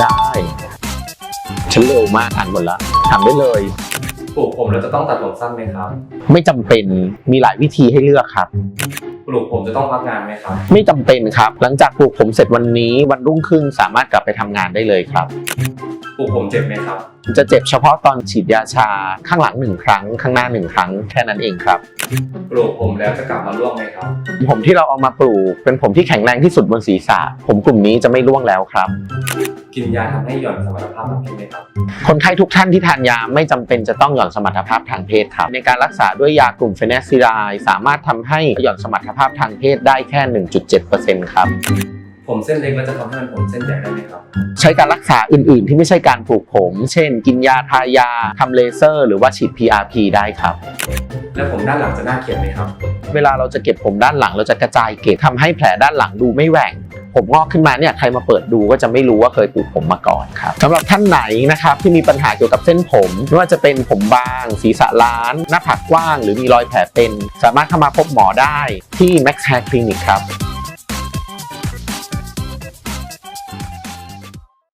ได้ ฉันเร็วมากอ่านหมดแล้วทำได้เลย ปลูกผมแล้วจะต้องตัดผมสั้นไหมครับ ไม่จำเป็นมีหลายวิธีให้เลือกครับ ปลูกผมจะต้องพักงานไหมครับ ไม่จำเป็นครับ หลังจากปลูกผมเสร็จวันนี้วันรุ่งขึ้นสามารถกลับไปทำงานได้เลยครับ ปลูกผมเจ็บไหมครับ จะเจ็บเฉพาะตอนฉีดยาชาข้างหลังหนึ่งครั้ง ข้างหน้าหนึ่งครั้งแค่นั้นเองครับ ปลูกผมแล้วจะกลับมาร่วงไหมครับ ผมที่เราเอามาปลูกเป็นผมที่แข็งแรงที่สุดบนศีรษะ ผมกลุ่มนี้จะไม่ร่วงแล้วครับ กินยาทำให้หย่อนสมรรถภาพทางเพศไหมครับคนไข้ทุกท่านที่ทานยาไม่จำเป็นจะต้องหย่อนสมรรถภาพทางเพศครับ ในการรักษาด้วยยากลุ่มเฟเนซิลายสามารถทำให้หย่อนสมรรถภาพทางเพศได้แค่ 1.7%ครับผมเส้นเล็กแล้วจะทำให้มันผมเส้นใหญ่ได้ไหมครับ ใช้การรักษาอื่น ๆ ที่ไม่ใช่การปลูกผม เช่น กินยาทายาทำเลเซอร์ หรือว่าฉีด PRP ได้ครับ และผมด้านหลังจะน่าเกลียดไหมครับ เวลาเราจะเก็บผมด้านหลังเราจะกระจายเกล็ดทำให้แผลด้านหลังดูไม่แหว่ง ผมงอกขึ้นมาเนี่ยใครมาเปิดดูก็จะไม่รู้ว่าเคยปลูกผมมาก่อนครับสำหรับท่านไหนนะครับที่มีปัญหาเกี่ยวกับเส้นผมไม่ว่าจะเป็นผมบาง ศีรษะล้าน หน้าผากกว้าง หรือมีรอยแผลเป็น สามารถเข้ามาพบหมอได้ที่ Max Hair Clinic ครับ